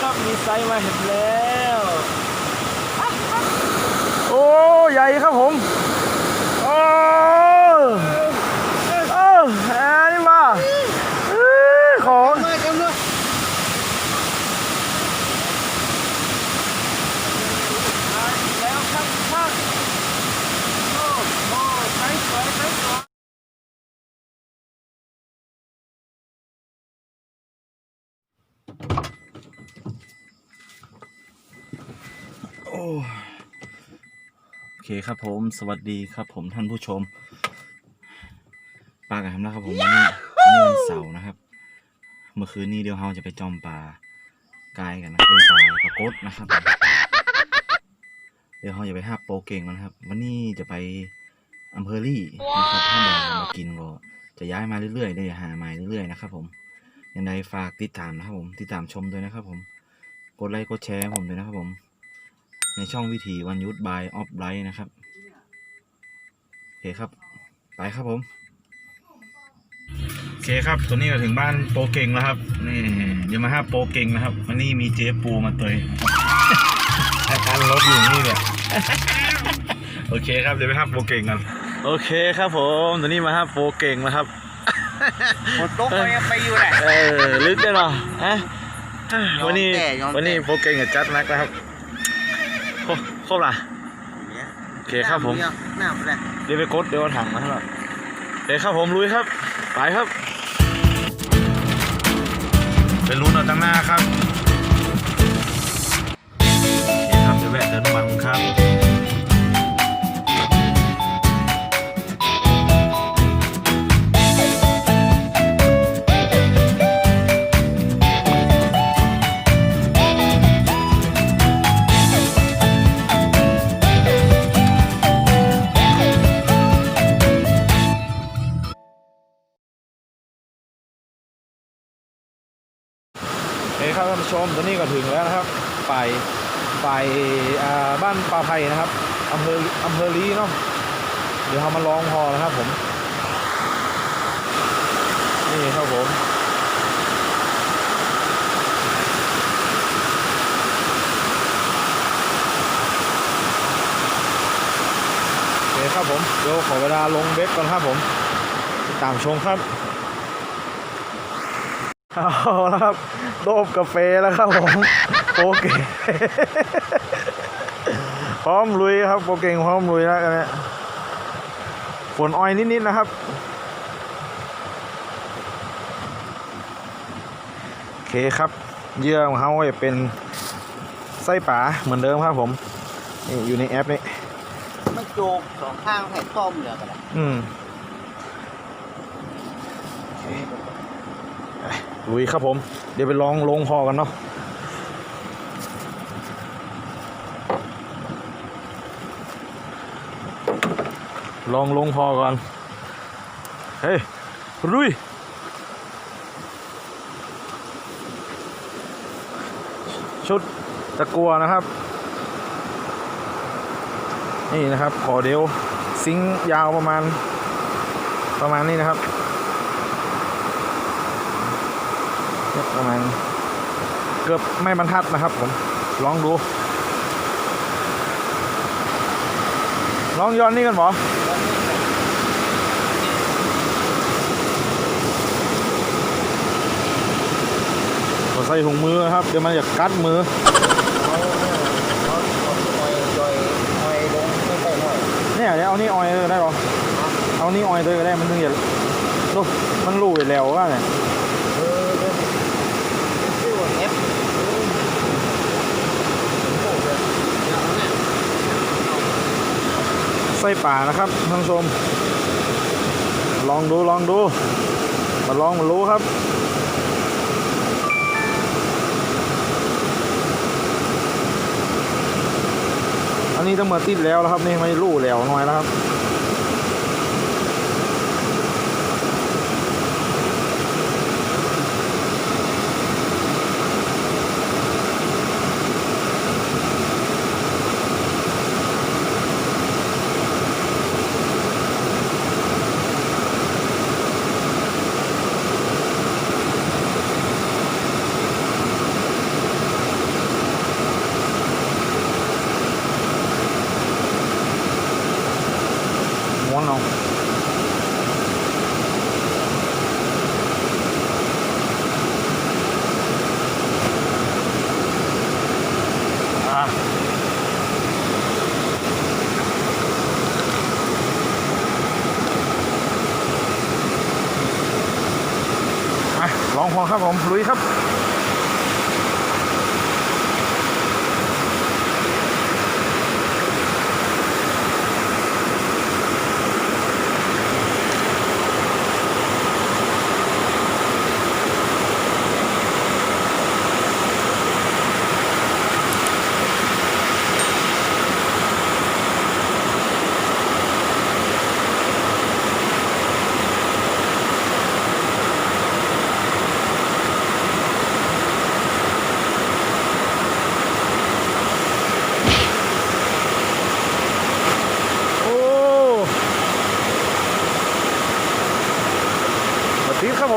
ครับมีไซส์มาเห็นแล้ว โอ้ใหญ่ครับผมโอ้เออแอนนี่มาเอ้ยของ มากันด้วยแล้วครับท่าน โอ้โหไซส์สวยไซส์สวยโอ้โอเคครับผมสวัสดีครับผมท่านผู้ชมปลากันทำนะครับผมวันนี้วันนี้วันเสาร์นะครับ เมื่อคืนนี้เดี๋ยวเราจะไปจอมปลากายกันนะเออปลาปลากดนะครับผมเดี๋ยวเราจะไปหาโปรเก่งกันนะครับ วันนี้จะไปอำเภอรี่นะครับถ้าแบบมากินก็จะย้ายมาเรื่อยๆได้หามาเรื่อยๆนะครับผมยังไงฝากติดตามนะครับผมติดตามชมด้วยนะครับผมกดไลค์กดแชร์ให้ผมด้วยนะครับผม ในช่องวิถีวันยุทธบายออฟไลท์นะครับ โอเคครับ ไปครับผม โอเคครับ ตัวนี้ก็ถึงบ้านโปรเก่งแล้วครับ นี่เดี๋ยวมาห้าโปรเก่งนะครับ วันนี้มีเจ๊ปูมาเตยอาการรถอยู่นี่เนี่ยโอเคครับ เดี๋ยวไปห้าโปรเก่งกันโอเคครับผม ตัวนี้มาห้าโปรเก่งแล้วครับหมดโต๊ะไปไปอยู่ไหนเออลึกได้หรอฮะยอมวันนี้แก่ยอมแก่วันนี้โปรเก่งกับจัดนักนะครับ โคครบละโอเคครับผมหน้าแหละเดี๋ยวไปกดเดี๋ยวเอาถังมาให้เราเดี๋ยวครับผมลุยครับ ไปครับเป็นรุ่นเอาตั้งหน้าครับโอเคครับเดี๋ยวแวะเติมน้ำมันครับ ชมตอนนี้ก็ถึงแล้วนะครับไปไปอ่าบ้านปลาไผ่นะครับอำเภออำเภอลีเนาะเดี๋ยวเรามาลองพอนะครับผม นี่ครับผมโอเคครับผมเดี๋ยวขอเวลาลงเบ็ดก่อนครับผมติดตามชมครับ เอาแล้วครับโดบกาแฟแล้วครับผมโปเก่งพร้อมลุยครับโปเก่งพร้อมลุยแล้วกันเนี่ยฝนออยนิดๆนะครับโอเคครับเหยื่อของเขาจะเป็นไส้ป๋าเหมือนเดิมครับผมนี่อยู่ในแอปนี้ไม่โจกสองข้างแผ่นต้มเหลือกันอืม ลุยครับผม เดี๋ยวไปลองลงพอกันเนาะลองลงพอก่อน เฮ้ยลุยชุดตะกัวนะครับ นี่นะครับขอเดียวซิงยาวประมาณ ประมาณนี้นะครับเนี่ย ประมาณเกือบไม่บรรทัดนะครับผมลองดูลองย้อนนี่กันบอขอใส่ถุงมือครับ เดี๋ยวมันจะกัดมือเนี่ยเดี๋ยวเอานี่ออยเลยได้ปะเอานี่ออยเลยก็ได้มันถึงจะดูมันรูไปแล้วว่าเนี่ย ไส้ป่านะครับท่านชม ลองดูลองดู มาลองมารู้ครับอันนี้ต้องมาติดแล้วนะครับนี่ไม่รู้แล้วหน่อยแล้วครับ อะลองพอครับผมลุยครับ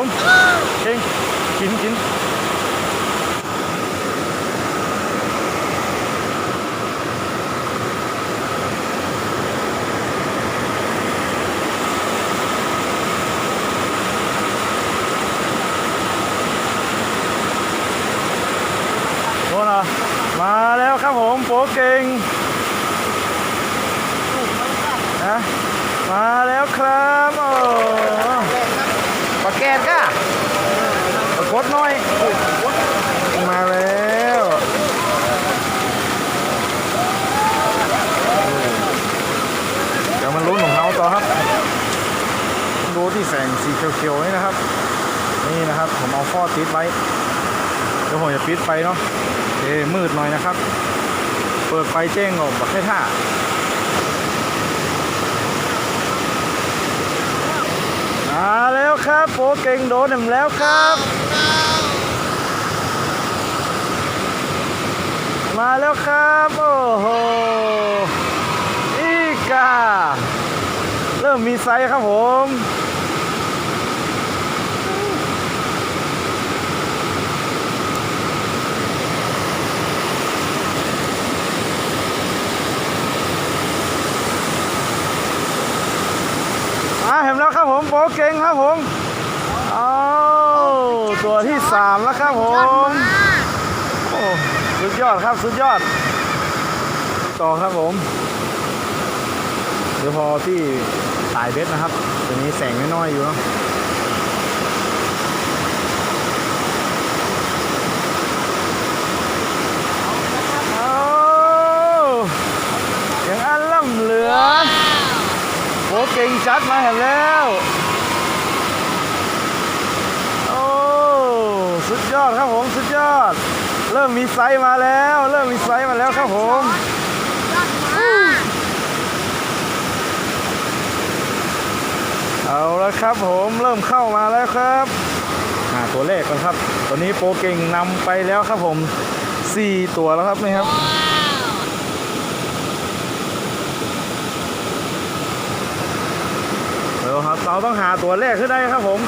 ผมเก่งกินกินโน่นอะมาแล้วครับผมโปเก่งนะมาแล้วครับโอ้ปลาแกนก้าปลากด น้อยมาแล้วเดี๋ยวมันลุ้นของเขาต่อครับดูที่แสงสีเขียวๆนี่นะครับ นี่นะครับผมเอาฟอติดไว้เดี๋ยวผมจะปิดไฟเนาะเอ้มืดหน่อยนะครับ เปิดไฟแจ้งออกแบบแค่ท่าแล้ว ครับโปเก่งโดนหนึ่งแล้วครับ มาแล้วครับ โอ้โหอีกา เริ่มมีไซส์ครับผมมาเห็นแล้วครับผมโปเก่งครับผม ตัวที่สามแล้วครับผมโอ้สุดยอดครับสุดยอด ต่อครับผม เดี๋ยวพอที่สายเบ็ดนะครับตัวนี้แสงน้อยๆอยู่เนาะเอายังอันล่ำเหลือโอ้เก่งจัดมาเห็นแล้ว โอ้ สุดย อดครับผมสุดยอด เริ่มมีไซส์มาแล้ว เริ่มมีไซส์มาแล้วครับผมยอดมากเอาล้วครับผมเริ่มเข้ามาแล้วครับหาตัวเลขกันครับตอนนี้โปรเก่งนำไปแล้วครับผมสี่ตัวแล้วครับนี่ครับ เดี๋ยวครับเราต้องหาตัวเลขขึ้นได้ครับผม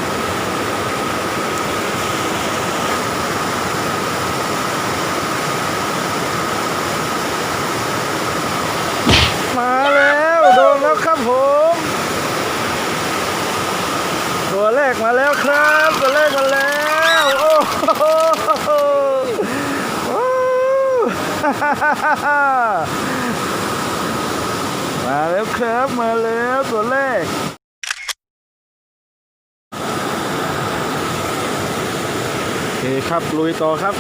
มาแล้วโดนแล้วครับ ผมตัวเลขมาแล้วครับตัวเลขมาแล้วโอ้โหมาแล้วครับมาแล้วตัวเลขโอเคครับลุยต่อครับ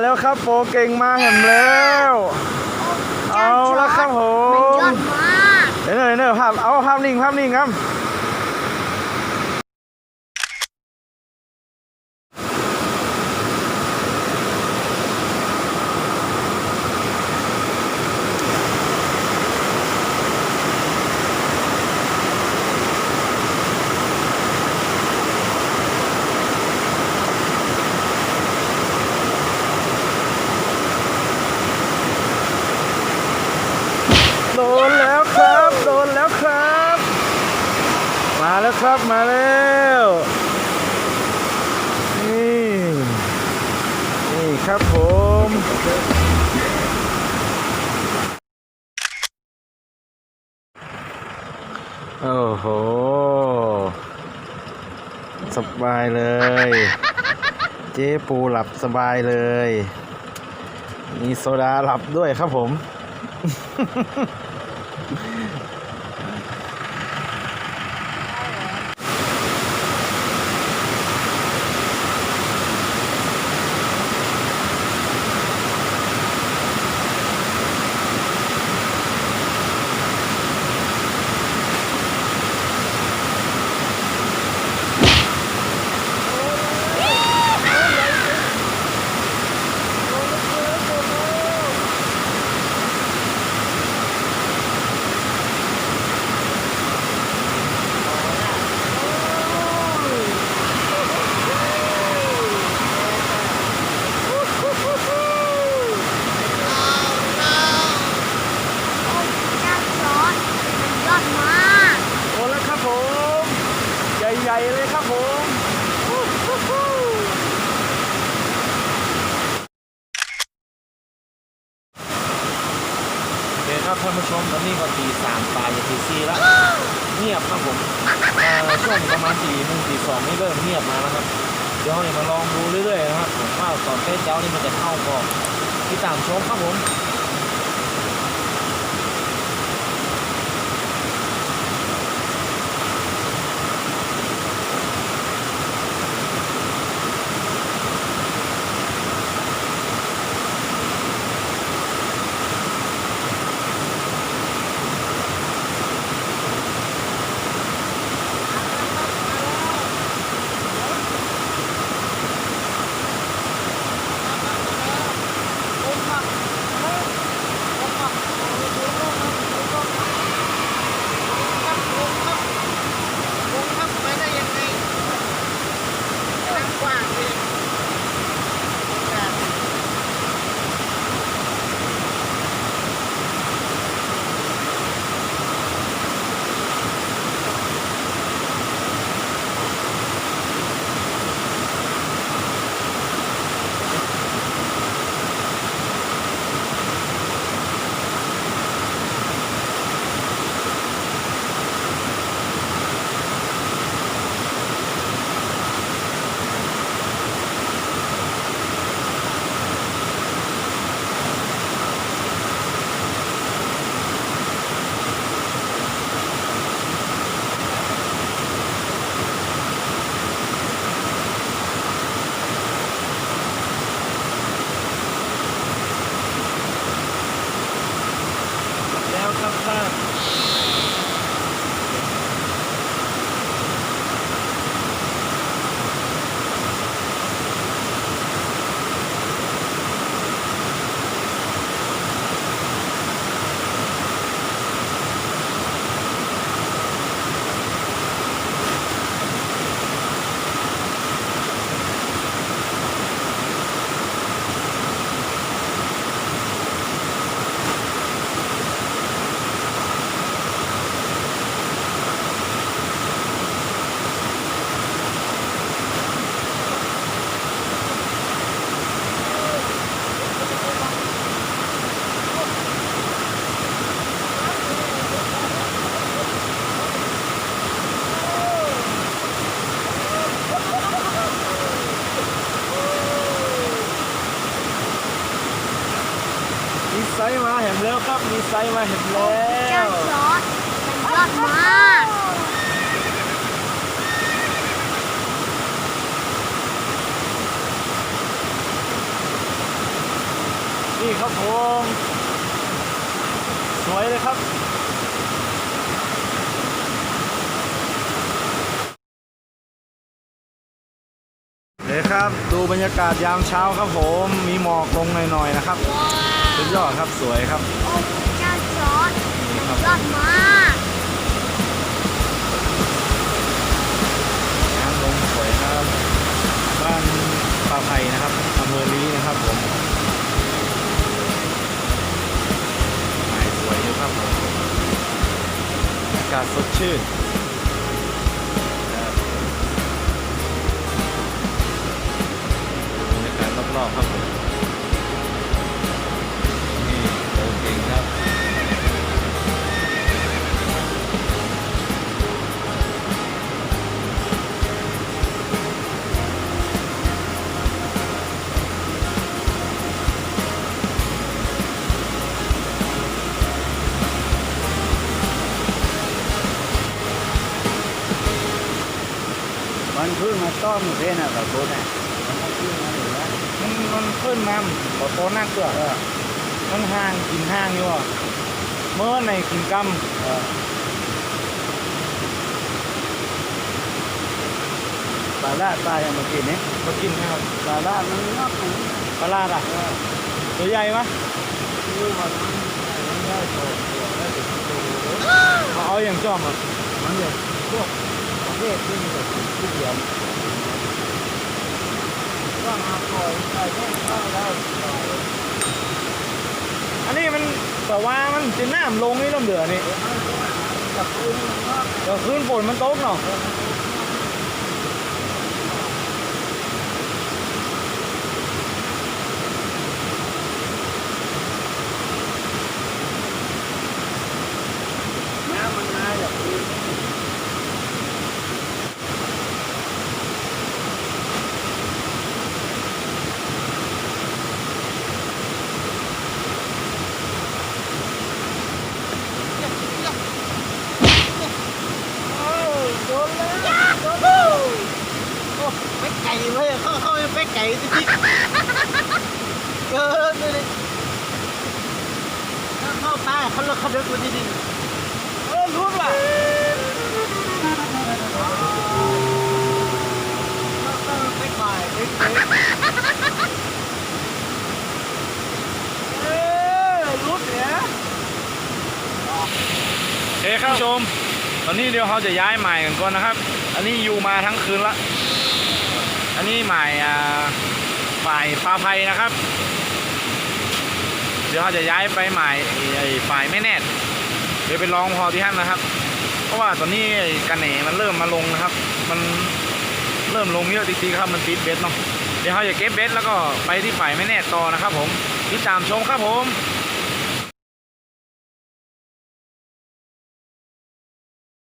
แล้วครับโปรเก่งมาเห็นแล้ว เอาละครับผมันยอมดมากเดี๋ยวเดี๋ยวเดี๋ยวภาพเอาภาพนิ่งภาพนิ่งครับ โดนแล้วครับ โดน แล้วครับ มาแล้วครับมาแล้วนี่นี่ครับผมโอ้โหสบายเลย เจ๊ปูหลับสบายเลย มีโซดาหลับด้วยครับผม เจ้าจอร์ดมันยอดมาก โอ้แล้วครับผม ใหญ่ ๆ เลยครับผมฮู้ฮู้ฮู้ โอเคครับท่านผู้ชมตอนนี้ก็ตีสามปลายจะตีสี่แล้ว เงียบครับผมเอ่อช่วงประมาณสี่โมงสี่สองนี่เริ่มเงียบมาแล้วครับ เดี๋ยวเรา มาลองดูเรื่อยๆนะครับผมว่าตอนเต้เจ้านี่มันจะเข้าก่อนที่ตามชมครับผม นี่ครับผมสวยเลยครับเดี๋ยวครับ ดูบรรยากาศยามเช้าครับผม มีหมอกลงหน่อยๆนะครับสุดยอดครับสวยครับโอ้เจ้าจอร์ดนี่มันครับยอดมากน้ำลงสวยครับ บ้านป่าไผ่นะครับอำเภอลีนะครับผม การสดชื่น มันเพิ่งมาต้อมเพนอะกับโบน่ะมันเพิ่งมาอยู่แล้วมันมันขึ้นมาต่อโตนักเกลือมันห่างกินห่างอยู่อะเมื่อในกินกเออปลาละตายยังมากินเนี่ยำมากินนะครับปลาละมันนอกหนูปลาลาดอะตัวใหญ่ปะรู้ว่ามันมันได้โตตัวได้ถึงโตเอาเอาอย่างจ้อมอะมันเนี่ยพวกประ เภทที่มีแต่ผู้เดียวว่ามาคอยคอยแม่ข้าวแล้วอันนี้มันแต่ว่ามันจะน้ำลงนี่ลมเดือนี่กับคืนฝนมันตกเนาะ น้ำมันมาจากปืน เป็ด ไก่เว้ยเข้าเข้าไปเป็ดไก่จริงเออนี่นี่เข้าเข้าตายเขาเลิกเขาเลิกตัวจริงเออรู้ป่ะๆเข้าเข้าเป็ดไก่เป็ดไก่เออรู้เสียเอ้ครับผู้ชม ตอนนี้เดี๋ยวเขาจะย้ายใหม่กันก่อนนะครับ อันนี้อยู่มาทั้งคืนละ อันนี้หม่อ่าฝ่ายปลาไพนะครับ เดี๋ยวเขาจะย้ายไปใหม่ไอ้ฝ่ายแม่แนทเดี๋ยวไปลองพอที่ท่านนะครับ เพราะว่าตอนนี้กันเหนมันเริ่มมาลงนะครับ มันเริ่มลงเยอะจริงๆครับมันติดเบ็ดเนาะเดี๋ยวเขาจะเก็บเบ็ดแล้วก็ไปที่ฝ่ายแม่แนทต่อนะครับ ผมติดตามชมครับผม